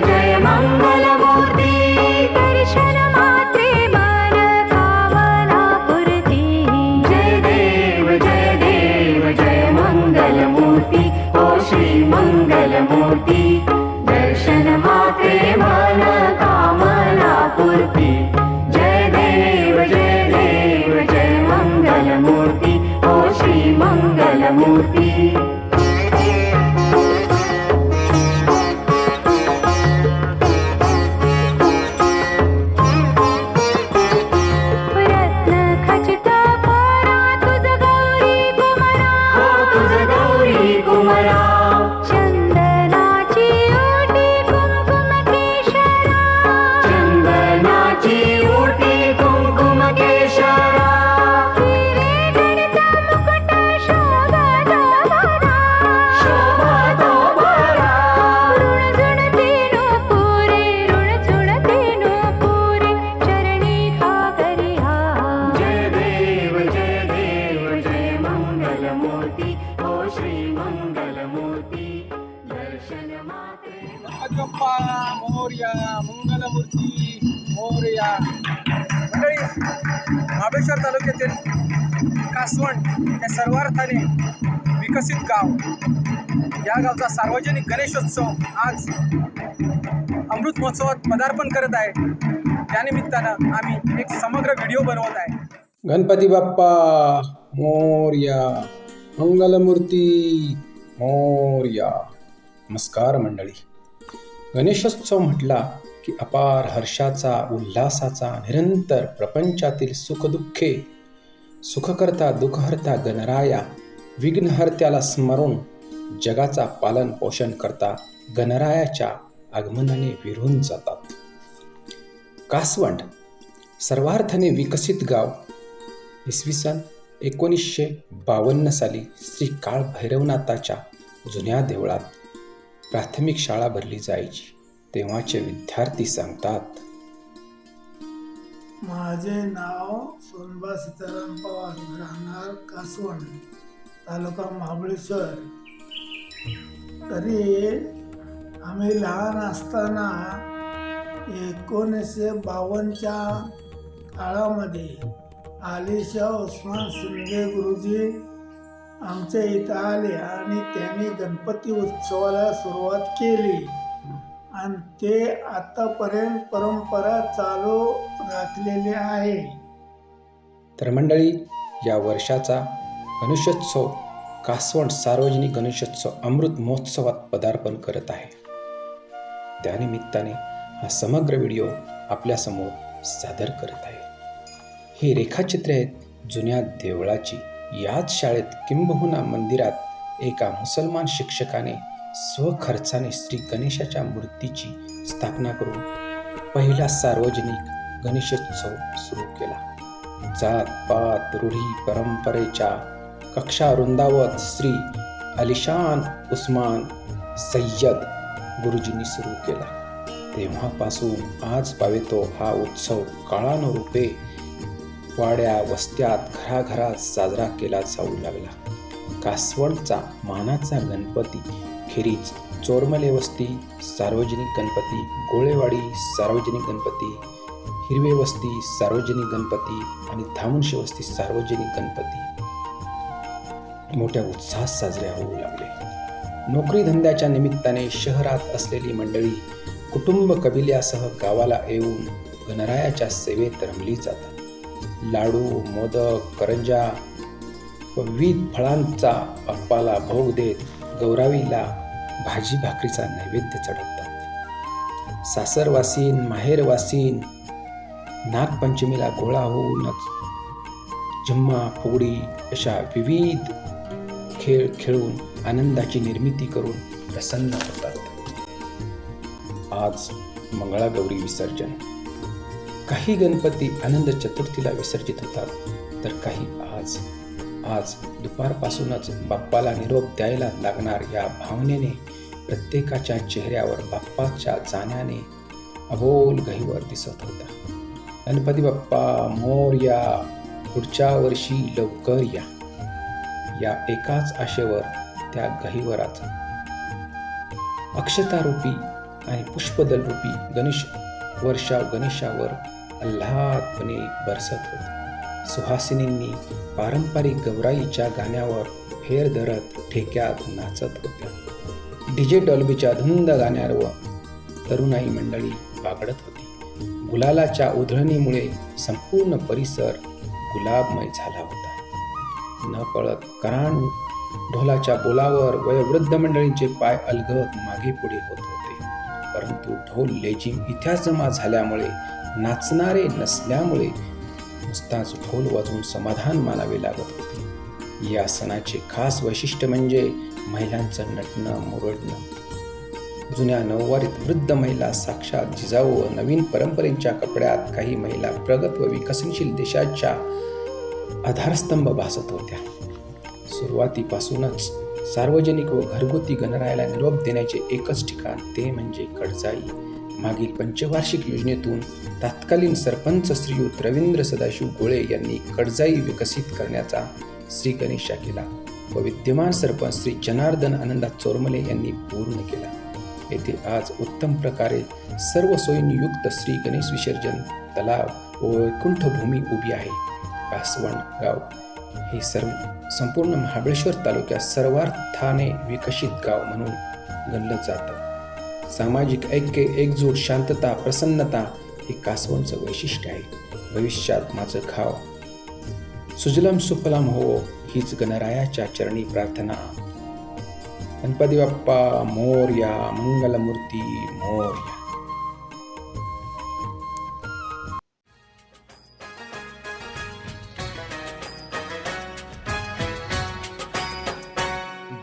జయ మంగళ हो श्री मंगलमूर्ती दर्शन गप्पा मोर्या मंगलमूर्ती मोर्या। मंडळी महाबळेश्वर तालुक्यातील कासवण हे सर्वार्थाने विकसित गाव. या गावचा सार्वजनिक गणेशोत्सव आज अमृत महोत्सवात पदार्पण करत आहे. त्यानिमित्तानं आम्ही एक समग्र व्हिडिओ बनवत आहे. गणपती बाप्पा मोर्या. मंगलमूर्ती मोर्या. नमस्कार मंडळी. गणेशोत्सव म्हटला की अपार हर्षाचा उल्हासाचा निरंतर प्रपंचातील सुखदुःखे सुखकर्ता दुःखहर्ता गणराया विघ्नहर्त्याला स्मरून जगाचा पालन पोषण करता गणरायाच्या आगमनाने विरून जातात. कासवंड सर्वार्थाने विकसित गाव इसवी सन एकोणीसशे बावन्न साली श्री काळ भैरवनाथाच्या जुन्या देवळात प्राथमिक शाळा भरली जायची. तेव्हाचे विद्यार्थी सांगतात माझे नाव सोनबा सीताराम पवार राहणार कासवण तालुका महाबळेश्वर तरी आम्ही लहान असताना एकोणीसशे बावन्नच्या काळामध्ये आलिशा उस्मान शिंदे गुरुजी आमच्या इथं आले आणि त्यांनी गणपती उत्सवाला सुरुवात केली. आणि ते आतापर्यंत परंपरा चालू राखलेली आहे. तर मंडळी या वर्षाचा गणेशोत्सव कासवण सार्वजनिक गणेशोत्सव अमृत महोत्सवात पदार्पण करत आहे. त्यानिमित्ताने हा समग्र व्हिडिओ आपल्यासमोर सादर करत आहे. ही रेखाचित्रे आहेत जुन्या देवळाची. याच शाळेत किंबहुना मंदिरात एका मुसलमान शिक्षकाने स्वखर्चाने श्री गणेशाच्या मूर्तीची स्थापना करून पहिला सार्वजनिक गणेशोत्सव सुरू केला. जात पात रूढी परंपरेच्या कक्षा रुंदावत श्री अलिशान उस्मान सय्यद गुरुजींनी सुरू केला. तेव्हापासून आज पावेतो हा उत्सव काळानुरूपे वाड्या वस्त्यात घराघरात साजरा केला जाऊ लागला. कासवडचा मानाचा गणपती खेरीज चोरमले वस्ती सार्वजनिक गणपती गोळेवाडी सार्वजनिक गणपती हिरवे वस्ती सार्वजनिक गणपती आणि धामुनशे वस्ती सार्वजनिक गणपती. मोठ्या उत्साहात साजरे होऊ लागले. नोकरी धंद्याच्या निमित्ताने शहरात असलेली मंडळी कुटुंब कबिल्यासह गावाला येऊन गणरायाच्या सेवेत रमली जातात. लाडू मोदक करंजा व विविध फळांचा बाप्पाला भोग देत गौरावीला भाजी भाकरीचा नैवेद्य चढवतात. सासरवासीन माहेरवासीन नागपंचमीला गोळा होऊनच झिम्मा फुगडी अशा विविध खेळ खेळून आनंदाची निर्मिती करून प्रसन्न होतात. आज मंगळागौरी विसर्जन. काही गणपती आनंद चतुर्थीला विसर्जित होतात. तर काही आज. आज दुपारपासूनच बाप्पाला निरोप द्यायला लागणार या भावनेने प्रत्येकाच्या चेहऱ्यावर बाप्पाच्या जाण्याने अबोल गहीवर दिसत होता. गणपती बाप्पा मोरया पुढच्या वर्षी लवकर या. या एकाच आशेवर त्या गहिवराचा. अक्षतारूपी आणि पुष्पदलरूपी गणेश वर्षा गणेशावर आल्हादपणे बरसत होते. सुहासिनींनी पारंपरिक गौराईच्या गाण्यावर फेर धरत ठेक्यात नाचत होत्या. डीजे डॉल्बीच्या धुंद गाण्यावर तरुणाई मंडळी बागडत होती. गुलालाच्या उधळणीमुळे संपूर्ण परिसर गुलाबमय झाला होता. न कळत करान ढोलाच्या बोलावर वयोवृद्ध मंडळींचे पाय अलगत मागे पुढे होत होते. परंतु ढोल लेझिम इतिहास जमा झाल्यामुळे नाचणारे नसल्यामुळे नुसताच ढोल वाजवून समाधान मानावे लागत होते. या सणाचे खास वैशिष्ट्य म्हणजे महिलांचं नटणं मुरडणं. जुन्या नऊवारीत वृद्ध महिला साक्षात जिजाऊ व नवीन परंपरेच्या कपड्यात काही महिला प्रगत व विकसनशील देशाच्या आधारस्तंभ भासत होत्या. सुरुवातीपासूनच सार्वजनिक व घरगुती गणरायाला निरोप देण्याचे एकच ठिकाण ते म्हणजे कडजाई मागील पंचवार्षिक योजनेतून तत्कालीन सरपंच श्रीयुत रवींद्र सदाशिव गोळे यांनी कडजाई विकसित करण्याचा श्री गणेशा केला. व विद्यमान सरपंच श्री जनार्दन आनंदा चोरमले यांनी पूर्ण केला. येथे आज उत्तम प्रकारे सर्व सोयींयुक्त श्री गणेश विसर्जन तलाव व वैकुंठ भूमी उभी आहे. कासवण गाव. हे सर्व संपूर्ण महाबळेश्वर तालुक्यात सर्वार्थाने विकसित गाव म्हणून गणलं जातं. सामाजिक ऐक्य एकजूट शांतता प्रसन्नता हे कासवणचं वैशिष्ट्य आहे. भविष्यात माझं खाव. सुजलम सुफलम हो हीच गणरायाच्या चरणी प्रार्थना. गणपती बाप्पा मोर्या मंगलमूर्ती मोर्या.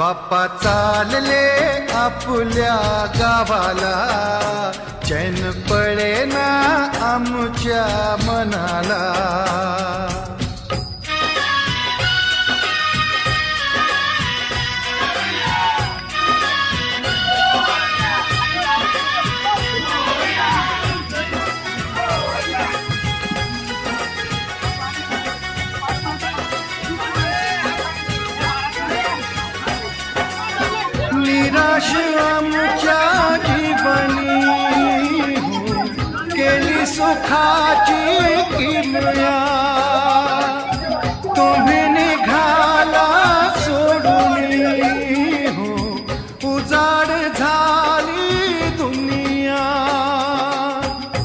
बाप्पा चालले आपल्या गावाला. चैन पळे ना आमच्या मनाला. निराश आमच्या जीवनी हो, केली सुखाची किमया. तुम्ही निघाला सोडून हो उजाड झाली दुनिया.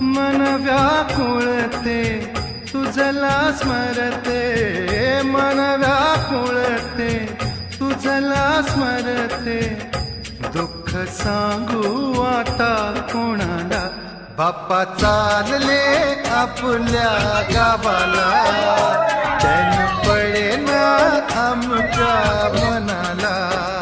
मन व्याकुळते तुझला स्मरते. सांगू आता कोणाला? बाप्पा चालले आपल्या गावाला. त्यानं पडे ना आमच्या मनाला.